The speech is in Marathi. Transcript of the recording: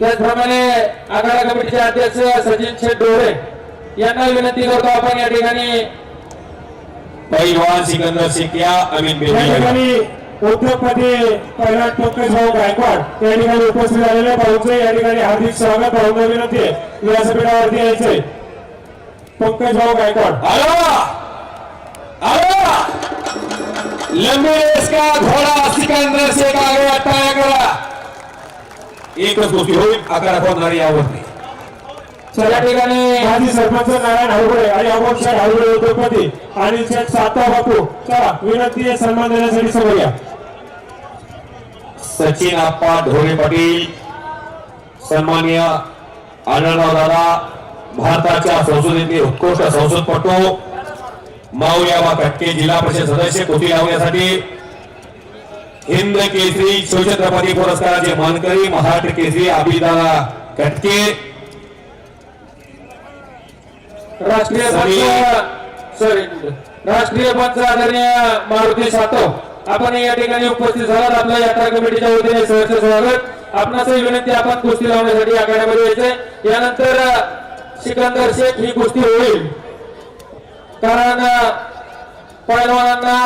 त्याचप्रमाणे आखाडा कमिटीचे अध्यक्ष सचिन शेठ डोळे यांना विनंती करतो आपण या ठिकाणी. पैलवान सिकंदर शेख या अमित या ठिकाणी उद्योगपती कैलास पंकज भाऊ गायकवाड या ठिकाणी उपस्थित झालेले भाऊचे या ठिकाणी हार्दिक स्वागत भाऊंना विनंती आहे. व्यासपीठावरती यायचे पंकज भाऊ गायकवाड. आलो! आलो! लंबी रेस का? घोडा सिकंदर करा एकच गोष्टी होईल आकडा होणारी यावरती या ठिकाणी माजी सरपंच नारायण हळगुडे आणि अमोल शेठ उद्योगपती आणि शेठ बापू. चला विनंती सन्मान देण्यासाठी समोर या. सचिन आप्पा ढोरे पाटील आनंदराव दादा भारताच्या संसदेतील उत्कृष्ट संसदपटू माऊयाबा कटके जिल्हा परिषद सदस्य कृती लावण्यासाठी हिंद केसरी शिवछत्रपती पुरस्काराचे मानकरी महाराष्ट्र केसरी अभिदादा कटके। राष्ट्रीय सॉरी राष्ट्रीय पंच आदरणीय मारुती सातव आपण या ठिकाणी उपस्थित झालात. आपल्या यात्रा कमिटीच्या वतीने सहर्ष स्वागत. आपणासही विनंती आपण कुस्ती लावण्यासाठी आखाड्यामध्ये यायचे यानंतर सिकंदर शेख ही कुस्ती होईल. कारण पैलवानांना